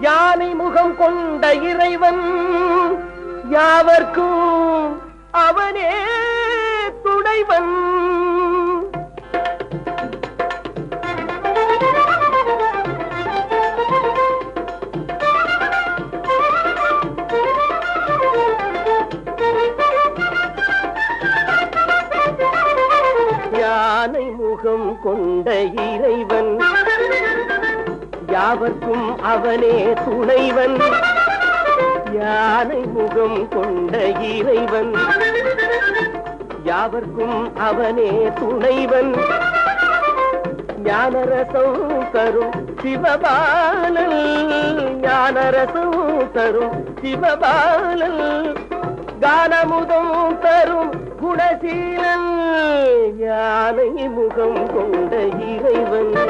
யானை முகம் கொண்ட இறைவன் யாவர்க்கும் அவனே துணைவன். யானை முகம் கொண்ட இறைவன் யாவர்க்கும் அவனே துணைவன். யானை முகம் கொண்ட இறைவன். யாவர்க்கும் அவனே துணைவன். ஞானரசம் தரும் சிவபாலல் ஞானரசம் தரும் சிவபாலல் கானமுதம் தரும் குணசீலன். யானை முகம் கொண்ட இறைவன்.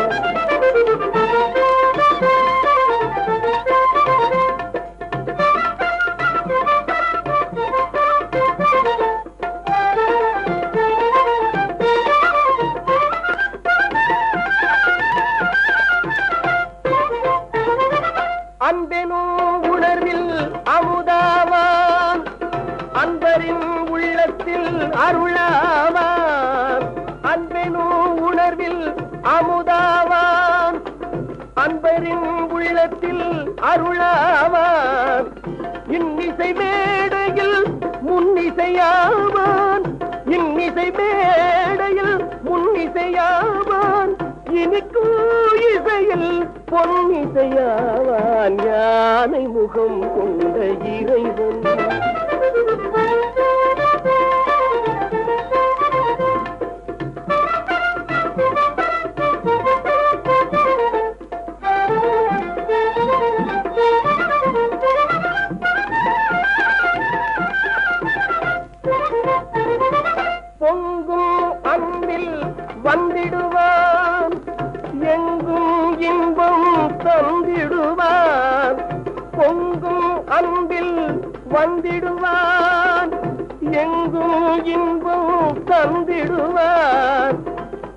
அன்பெனும் உணர்வில் அமுதாவான் அன்பரின் உள்ளத்தில் அருளாவான் அன்பெனும் உணர்வில் அமுதாவான் அன்பரின் உள்ளத்தில் அருளாவான் இன்னிசை மேடையில் முன்னிசையாவான். இன்னிசை மேடையில் முன்னிசையாவான். இனிக்கும் பொன்னிசையாவான் யானை முகம் கொண்ட இறைவன். வந்திடுவான். எங்கும் இன்பம் தந்திடுவான் பொங்கும் அன்பில் வந்திடுவான். எங்கும் இன்பம் தந்திடுவான்.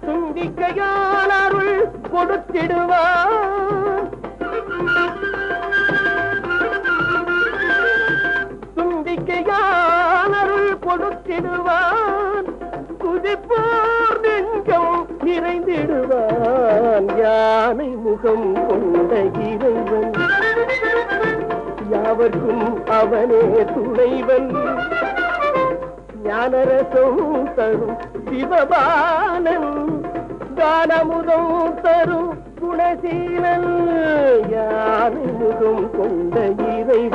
துண்டிக்கையால் அருள் கொடுத்திடுவான். துண்டிக்கையால் அருள் கொடுத்திடுவான். யானை முகம் கொண்ட இறைவன். யாவர்க்கும் அவனே துணைவன். ஞானரசம் தரும் சிவபாலன். கானமுதம் தரும் குணசீலன். யானை முகம் கொண்ட இறைவன்.